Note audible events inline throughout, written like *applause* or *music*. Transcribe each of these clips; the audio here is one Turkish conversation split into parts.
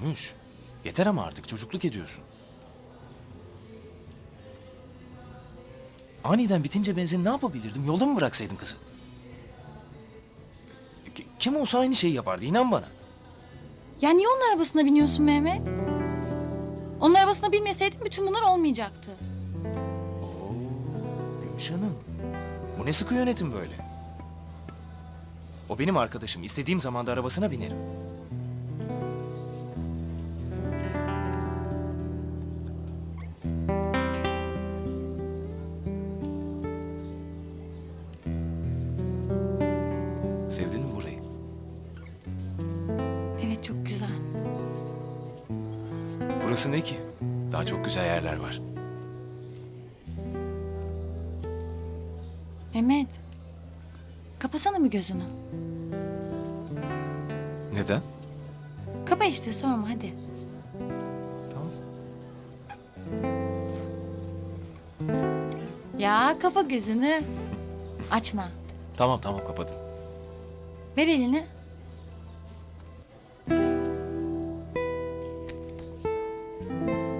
Konuş. Yeter ama artık çocukluk ediyorsun. Aniden bitince benzin ne yapabilirdim? Yolda mı bıraksaydım kızı? Ki- Kim olsa aynı şeyi yapardı inan bana. Ya niye onun arabasına biniyorsun Mehmet? Onun arabasına binmeseydin bütün bunlar olmayacaktı. Gümüş Hanım. Bu ne sıkı yönetim böyle? O benim arkadaşım. İstediğim zaman da arabasına binerim. Sevdin mi burayı? Evet çok güzel. Burası ne ki? Daha çok güzel yerler var. Mehmet. Kapasana bir gözünü. Neden? Kapa işte sorma hadi. Tamam. Ya kapa gözünü. Açma. Tamam tamam kapadım. Ver elini.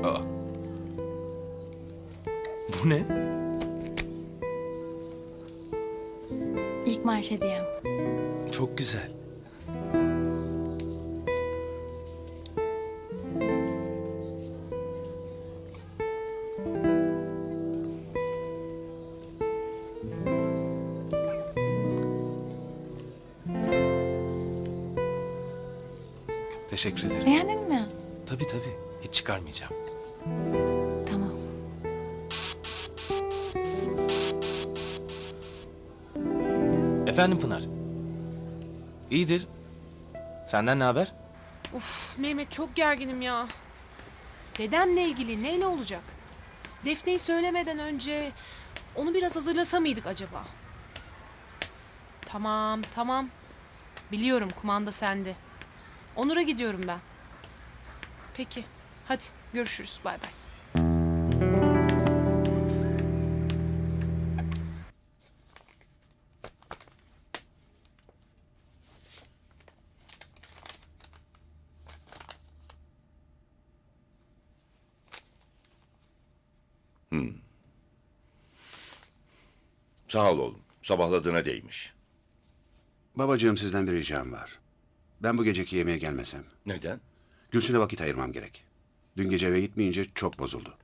Aa. Bu ne? İlk maaş hediyem. Çok güzel. Teşekkür ederim. Beğendin mi? Tabii tabii. Hiç çıkarmayacağım. Tamam. Efendim Pınar. İyidir. Senden ne haber? Uf Mehmet çok gerginim ya. Dedemle ilgili neyle olacak? Defne'yi söylemeden önce onu biraz hazırlasa mıydık acaba? Tamam tamam. Biliyorum kumanda sende. Onur'a gidiyorum ben. Peki hadi görüşürüz bay bay. Sağ ol oğlum. Sabahladığına değmiş. Babacığım sizden bir ricam var. Ben bu geceki yemeğe gelmesem. Neden? Gülsün'e vakit ayırmam gerek. Dün gece eve gitmeyince çok bozuldu.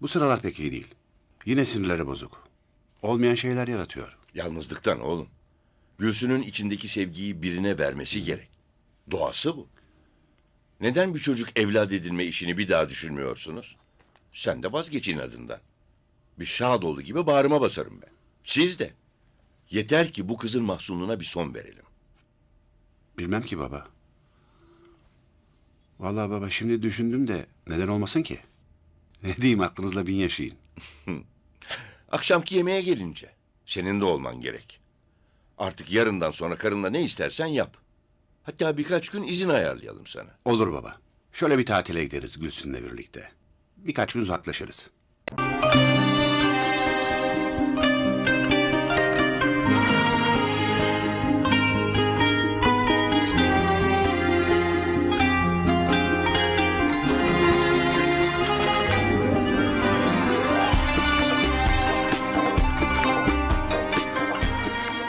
Bu sıralar pek iyi değil. Yine sinirleri bozuk. Olmayan şeyler yaratıyor. Yalnızlıktan oğlum. Gülsün'ün içindeki sevgiyi birine vermesi gerek. Doğası bu. Neden bir çocuk evlat edinme işini bir daha düşünmüyorsunuz? Sen de vazgeç inadından. Bir Şadoğlu gibi bağrıma basarım ben. Siz de. Yeter ki bu kızın mahzunluğuna bir son verelim. Bilmem ki baba. Vallahi baba şimdi düşündüm de neden olmasın ki? *laughs* Ne diyeyim aklınızla bin yaşayın. *laughs* Akşamki yemeğe gelince senin de olman gerek. Artık yarından sonra karınla ne istersen yap. Hatta birkaç gün izin ayarlayalım sana. Olur baba. Şöyle bir tatile gideriz Gülsün'le birlikte. Birkaç gün uzaklaşırız.